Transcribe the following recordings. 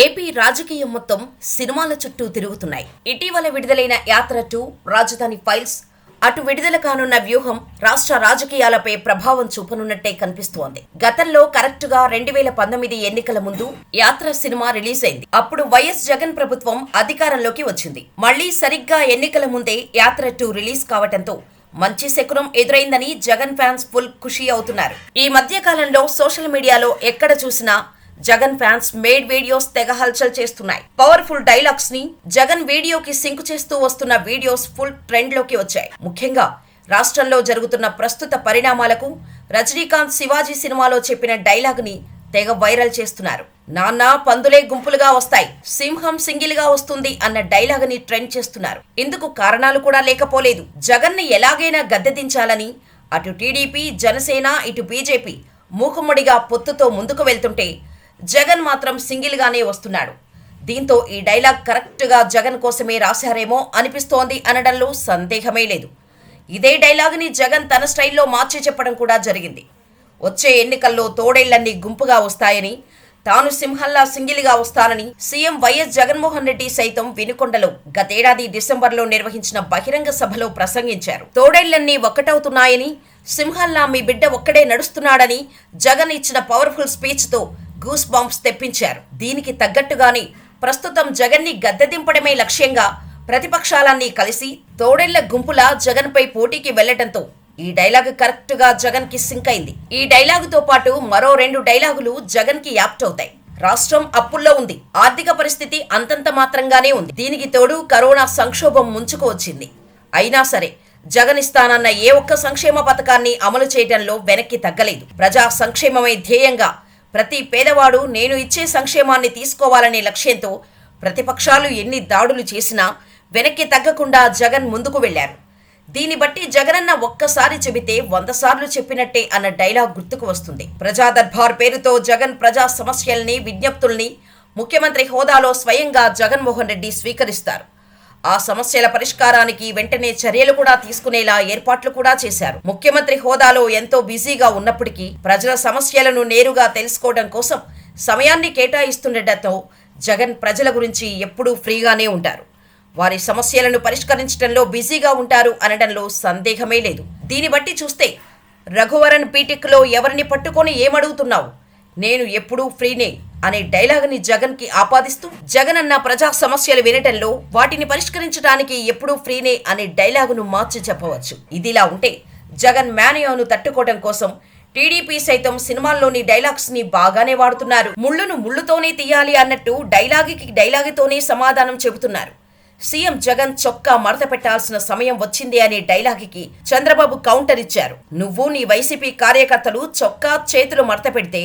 AP రాజకీయం మొత్తం సినిమాల చుట్టూ తిరుగుతున్నాయి. ఇటీవల విడుదలైన యాత్ర టూ రాజధాని ఫైల్స్ అటు విడుదల కానున్న వ్యూహం రాష్ట్ర రాజకీయాలపై ప్రభావం చూపనున్నట్టే కనిపిస్తోంది. గతంలో కరెక్ట్గా రెండు వేల పంతొమ్మిది ఎన్నికల ముందు యాత్ర సినిమా రిలీజ్ అయింది. అప్పుడు వైఎస్ జగన్ ప్రభుత్వం అధికారంలోకి వచ్చింది. మళ్ళీ సరిగ్గా ఎన్నికల ముందే యాత్ర టూ రిలీజ్ కావటంతో మంచి శకునం ఎదురైందని జగన్ ఫ్యాన్స్ ఫుల్ ఖుషి అవుతున్నారు. ఈ మధ్య కాలంలో సోషల్ మీడియాలో ఎక్కడ చూసినా జగన్ ఫ్యాన్స్ మేడ్ వీడియోస్ తెగ హల్చల్ చేస్తున్నాయి. పవర్ఫుల్ డైలాగ్స్ని జగన్ వీడియోకి సింక్ చేస్తూ వస్తున్న వీడియోస్ ఫుల్ ట్రెండ్లోకి వచ్చాయి. ముఖ్యంగా రాష్ట్రంలో జరుగుతున్న ప్రస్తుత పరిణామాలకు రజనీకాంత్ శివాజీ సినిమాలో చెప్పిన డైలాగ్ని తెగ వైరల్ చేస్తున్నారు. నాన్న పందులే గుంపులుగా వస్తాయి. సింహం సింగిల్గా వస్తుంది అన్న డైలాగ్ని ట్రెండ్ చేస్తున్నారు. ఇందుకు కారణాలు కూడా లేకపోలేదు. జగన్ని ఎలాగైనా గద్దెదించాలని అటు టీడీపీ జనసేన ఇటు బీజేపీ మూకుమ్మడిగా పొత్తుతో ముందుకు వెళ్తుంటే జగన్ మాత్రం సింగిల్ గానే వస్తున్నాడు. దీంతో ఈ డైలాగ్ కరెక్ట్గా జగన్ కోసమే రాశారేమో అనిపిస్తోంది అనడంలో సందేహమే లేదు. ఇదే డైలాగ్ని జగన్ తన స్టైల్లో మార్చి చెప్పడం కూడా జరిగింది. వచ్చే ఎన్నికల్లో తోడేళ్ళన్నీ గుంపుగా వస్తాయని తాను సింహల్లా సింగిల్గా వస్తానని సీఎం వైఎస్ జగన్మోహన్ రెడ్డి సైతం వినుకొండలో గతేడాది డిసెంబర్లో నిర్వహించిన బహిరంగ సభలో ప్రసంగించారు. తోడేళ్ళన్నీ ఒక్కటవుతున్నాయని సింహల్లా మీ బిడ్డ ఒక్కడే నడుస్తున్నాడని జగన్ ఇచ్చిన పవర్ఫుల్ స్పీచ్తో గూస్ బాంబ్స్ తెప్పించారు. దీనికి తగ్గట్టుగానే ప్రస్తుతం జగన్ని గద్దెదింపడమే లక్ష్యంగా ప్రతిపక్షాలన్నీ కలిసి తోడేళ్ళ గుంపులా జగన్పై పోటీకి వెళ్ళటంతో ఈ డైలాగ్ కరెక్ట్గా జగన్కి సింక్ అయింది. ఈ డైలాగుతో పాటు మరో రెండు డైలాగులు జగన్కి యాప్ట్ అవుతాయి. రాష్ట్రం అప్పుల్లో ఉంది. ఆర్థిక పరిస్థితి అంతంత మాత్రంగానే ఉంది. దీనికి తోడు కరోనా సంక్షోభం ముంచుకు వచ్చింది. అయినా సరే జగన్ ఇస్తానన్న ఏ ఒక్క సంక్షేమ పథకాన్ని అమలు చేయడంలో వెనక్కి తగ్గలేదు. ప్రజా సంక్షేమమే ధ్యేయంగా ప్రతి పేదవాడు నేను ఇచ్చే సంక్షేమాన్ని తీసుకోవాలనే లక్ష్యంతో ప్రతిపక్షాలు ఎన్ని దాడులు చేసినా వెనక్కి తగ్గకుండా జగన్ ముందుకు వెళ్ళారు దీన్ని బట్టి జగనన్న ఒక్కసారి చెబితే వంద సార్లు చెప్పినట్టే అన్న డైలాగ్ గుర్తుకు వస్తుంది. ప్రజా దర్బార్ పేరుతో జగన్ ప్రజా సమస్యల్ని విజ్ఞప్తుల్ని ముఖ్యమంత్రి హోదాలో స్వయంగా జగన్మోహన్ రెడ్డి స్వీకరిస్తారు. ఆ సమస్యల పరిష్కారానికి వెంటనే చర్యలు కూడా తీసుకునేలా ఏర్పాట్లు కూడా చేశారు. ముఖ్యమంత్రి హోదాలో ఎంతో బిజీగా ఉన్నప్పటికీ ప్రజల సమస్యలను నేరుగా తెలుసుకోవడం కోసం సమయాన్ని కేటాయిస్తుండటంతో జగన్ ప్రజల గురించి ఎప్పుడూ ఫ్రీగానే ఉంటారు. వారి సమస్యలను పరిష్కరించడంలో బిజీగా ఉంటారు అనడంలో సందేహమే లేదు. దీన్ని బట్టి చూస్తే రఘువరన్ పీటిక్లో ఎవరిని పట్టుకొని ఏమడుగుతున్నావు? నేను ఎప్పుడూ ఫ్రీనే అనే డైలాగ్ని జగన్కి ఆపాదిస్తూ జగన్ అన్న ప్రజా సమస్యలు వినటంలో వాటిని పరిష్కరించడానికి ఎప్పుడూ ఫ్రీనే అనే డైలాగును మార్చి చెప్పవచ్చు. ఇదిలా ఉంటే జగన్ మేనయోను తట్టుకోవడం కోసం టీడీపీ సైతం సినిమాల్లోని డైలాగ్స్ని బాగానే వాడుతున్నారు. ముళ్ళును ముళ్ళుతోనే తీయాలి అన్నట్టు డైలాగుకి డైలాగుతోనే సమాధానం చెబుతున్నారు. సీఎం జగన్ చొక్కా మడత పెట్టాల్సిన సమయం వచ్చింది అనే డైలాగుకి చంద్రబాబు కౌంటర్ ఇచ్చారు. నువ్వు నీ వైసీపీ కార్యకర్తలు చొక్కా చేతులు మడత పెడితే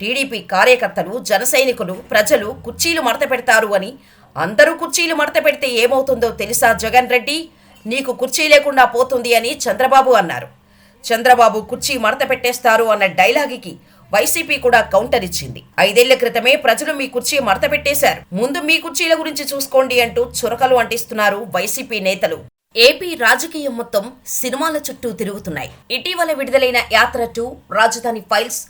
టీడీపీ కార్యకర్తలు జనసైనికులు ప్రజలు కుర్చీలు మడత పెడతారు అని అందరూ కుర్చీలు మడత పెడితే ఏమవుతుందో తెలుసా జగన్ రెడ్డి? నీకు కుర్చీ లేకుండా పోతుంది అని చంద్రబాబు అన్నారు. చంద్రబాబు కుర్చీ మడత పెట్టేస్తారు అన్న డైలాగుకి వైసీపీ కూడా కౌంటర్ ఇచ్చింది. ఐదేళ్ళ క్రితమే ప్రజలు మీ కుర్చీ మడత పెట్టేశారు. ముందు మీ కుర్చీల గురించి చూసుకోండి అంటూ చురకలు అంటిస్తున్నారు వైసీపీ నేతలు. ఏపీ రాజకీయం మొత్తం సినిమాల చుట్టూ తిరుగుతున్నాయి. ఇటీవల విడుదలైన యాత్ర టూ రాజధాని ఫైల్స్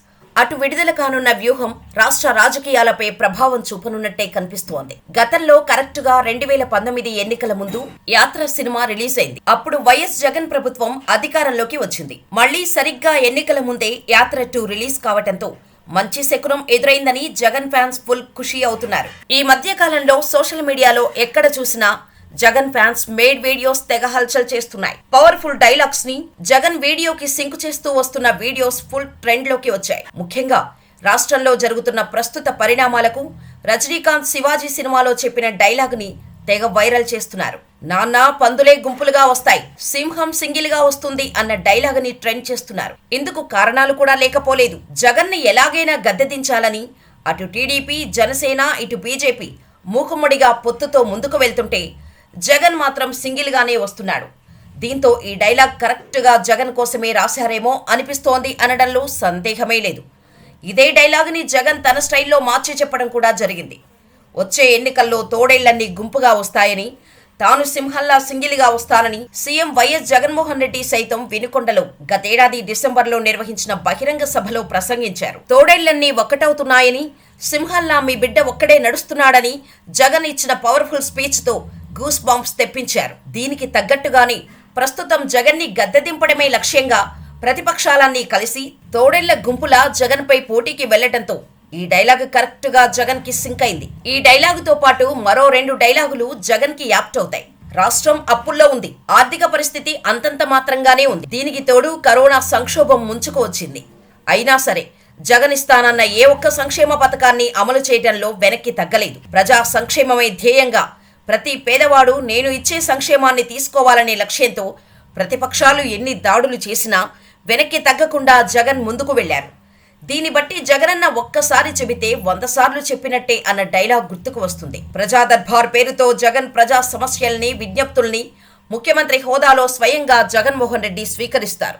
అటు విడుదల కానున్న వ్యూహం రాష్ట్ర రాజకీయాలపై ప్రభావం చూపనున్నట్టే కనిపిస్తోంది. గతంలో కరెక్ట్గా రెండు వేల పంతొమ్మిది ఎన్నికల ముందు యాత్ర సినిమా రిలీజ్ అయింది అప్పుడు వైఎస్ జగన్ ప్రభుత్వం అధికారంలోకి వచ్చింది. మళ్ళీ సరిగ్గా ఎన్నికల ముందే యాత్ర టూ రిలీజ్ కావటంతో మంచి శకునం ఎదురైందని జగన్ ఫ్యాన్స్ ఫుల్ ఖుషి అవుతున్నారు. ఈ మధ్య కాలంలో సోషల్ మీడియాలో ఎక్కడ చూసినా జగన్ ఫ్యాన్స్ మేడ్ వీడియోస్ తెగ హల్చల్ చేస్తున్నాయి. పవర్ఫుల్ డైలాగ్స్ని జగన్ వీడియోకి సింక్ చేస్తూ వస్తున్న వీడియోస్ ఫుల్ ట్రెండ్లోకి వచ్చాయి. ముఖ్యంగా రాష్ట్రంలో జరుగుతున్న ప్రస్తుత పరిణామాలకు రజనీకాంత్ శివాజీ సినిమాలో చెప్పిన డైలాగ్ని తెగ వైరల్ చేస్తున్నారు. నాన్న పందులే గుంపులుగా వస్తాయి సింహం సింగిల్గా వస్తుంది అన్న డైలాగ్ని ట్రెండ్ చేస్తున్నారు. ఇందుకు కారణాలు కూడా లేకపోలేదు. జగన్ని ఎలాగైనా గద్దెదించాలని అటు టీడీపీ జనసేన ఇటు బీజేపీ మూకుమ్మడిగా పొత్తుతో ముందుకు వెళ్తుంటే జగన్ మాత్రం సింగిల్ గానే వస్తున్నాడు. దీంతో ఈ డైలాగ్ కరెక్ట్గా జగన్ కోసమే రాశారేమో అనిపిస్తోంది అనడంలో సందేహమే లేదు. ఇదే డైలాగ్ని జగన్ తన స్టైల్లో మార్చి చెప్పడం కూడా జరిగింది. వచ్చే ఎన్నికల్లో తోడేళ్ళన్నీ గుంపుగా వస్తాయని తాను సింహల్లా సింగిల్గా వస్తానని సీఎం వైఎస్ జగన్మోహన్ రెడ్డి సైతం వినుకొండలో గతేడాది డిసెంబర్లో నిర్వహించిన బహిరంగ సభలో ప్రసంగించారు. తోడేళ్ళన్నీ ఒక్కటవుతున్నాయని సింహల్లా మీ బిడ్డ ఒక్కడే నడుస్తున్నాడని జగన్ ఇచ్చిన పవర్ఫుల్ స్పీచ్తో గూస్ బాంబ్స్ తెప్పించారు. దీనికి తగ్గట్టుగానే ప్రస్తుతం జగన్ని గద్దె దింపడమే లక్ష్యంగా ప్రతిపక్షాలన్నీ కలిసి తోడేళ్ళ గుంపులా జగన్పై పోటీకి వెళ్ళటంతో ఈ డైలాగ్ కరెక్ట్గా జగన్కి సింక్ అయింది. ఈ డైలాగుతో పాటు మరో రెండు డైలాగులు జగన్కి యాప్ట్ అవుతాయి. రాష్ట్రం అప్పుల్లో ఉంది. ఆర్థిక పరిస్థితి అంతంత మాత్రంగానే ఉంది. దీనికి తోడు కరోనా సంక్షోభం ముంచుకు వచ్చింది. అయినా సరే జగన్ ఇస్తానన్న ఏ ఒక్క సంక్షేమ పథకాన్ని అమలు చేయడంలో వెనక్కి తగ్గలేదు. ప్రజా సంక్షేమమే ధ్యేయంగా ప్రతి పేదవాడు నేను ఇచ్చే సంక్షేమాన్ని తీసుకోవాలనే లక్ష్యంతో ప్రతిపక్షాలు ఎన్ని దాడులు చేసినా వెనక్కి తగ్గకుండా జగన్ ముందుకు వెళ్ళారు దీన్ని బట్టి జగనన్న ఒక్కసారి చెబితే వంద సార్లు చెప్పినట్టే అన్న డైలాగ్ గుర్తుకు వస్తుంది. ప్రజా దర్బార్ పేరుతో జగన్ ప్రజా సమస్యల్ని విజ్ఞప్తుల్ని ముఖ్యమంత్రి హోదాలో స్వయంగా జగన్మోహన్ రెడ్డి స్వీకరిస్తారు.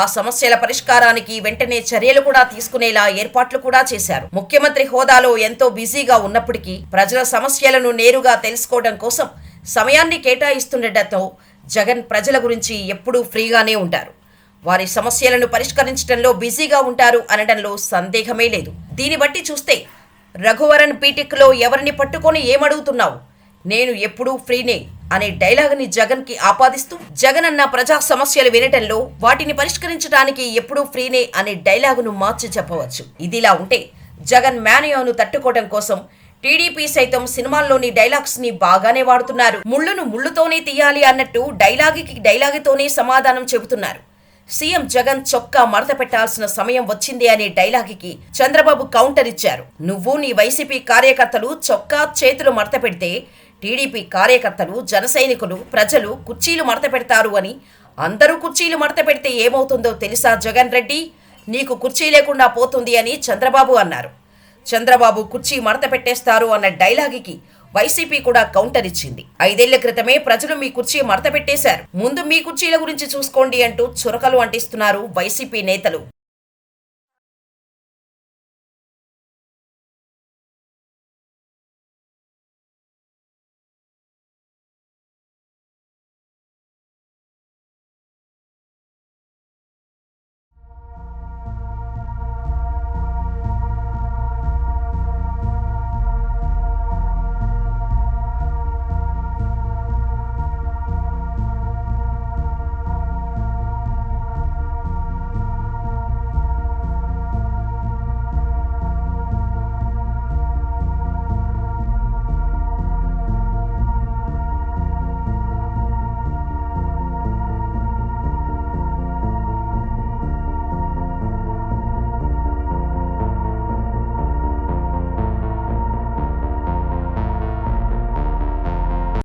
ఆ సమస్యల పరిష్కారానికి వెంటనే చర్యలు కూడా తీసుకునేలా ఏర్పాట్లు కూడా చేశారు. ముఖ్యమంత్రి హోదాలో ఎంతో బిజీగా ఉన్నప్పటికీ ప్రజల సమస్యలను నేరుగా తెలుసుకోవడం కోసం సమయాన్ని కేటాయిస్తుండటంతో జగన్ ప్రజల గురించి ఎప్పుడూ ఫ్రీగానే ఉంటారు. వారి సమస్యలను పరిష్కరించడంలో బిజీగా ఉంటారు అనడంలో సందేహమే లేదు. దీన్ని బట్టి చూస్తే రఘువరన్ పీటిక్లో ఎవరిని పట్టుకొని ఏమడుగుతున్నావు? నేను ఎప్పుడూ ఫ్రీనే అనే డైలాగ్ని జగన్కి ఆపాదిస్తూ జగన్ అన్న ప్రజా సమస్యలు వినటంలో వాటిని పరిష్కరించడానికి ఎప్పుడూ ఫ్రీనే అనే డైలాగును మార్చి చెప్పవచ్చు. ఇదిలా ఉంటే జగన్ మేనియాను తట్టుకోవడం కోసం టీడీపీ సైతం సినిమాల్లోని డైలాగ్స్ని బాగానే వాడుతున్నారు. ముళ్ళును ముళ్ళుతోనే తీయాలి అన్నట్టు డైలాగికి డైలాగుతోనే సమాధానం చెబుతున్నారు. సీఎం జగన్ చొక్కా మడత పెట్టాల్సిన సమయం వచ్చింది అనే డైలాగ్కి చంద్రబాబు కౌంటర్ ఇచ్చారు. నువ్వు నీ వైసీపీ కార్యకర్తలు చొక్కా చేతులు మడత పెడితే టీడీపీ కార్యకర్తలు జన సైనికులు ప్రజలు కుర్చీలు మడత పెడతారు అని అందరూ కుర్చీలు మడత పెడితే ఏమవుతుందో తెలుసా జగన్ రెడ్డి? నీకు కుర్చీ లేకుండా పోతుంది అని చంద్రబాబు అన్నారు. చంద్రబాబు కుర్చీ మడత పెట్టేస్తారు అన్న డైలాగ్కి వైసీపీ కూడా కౌంటర్ ఇచ్చింది. ఐదేళ్ళ క్రితమే ప్రజలు మీ కుర్చీ మడత పెట్టేశారు. ముందు మీ కుర్చీల గురించి చూసుకోండి అంటూ చురకలు అంటిస్తున్నారు వైసీపీ నేతలు.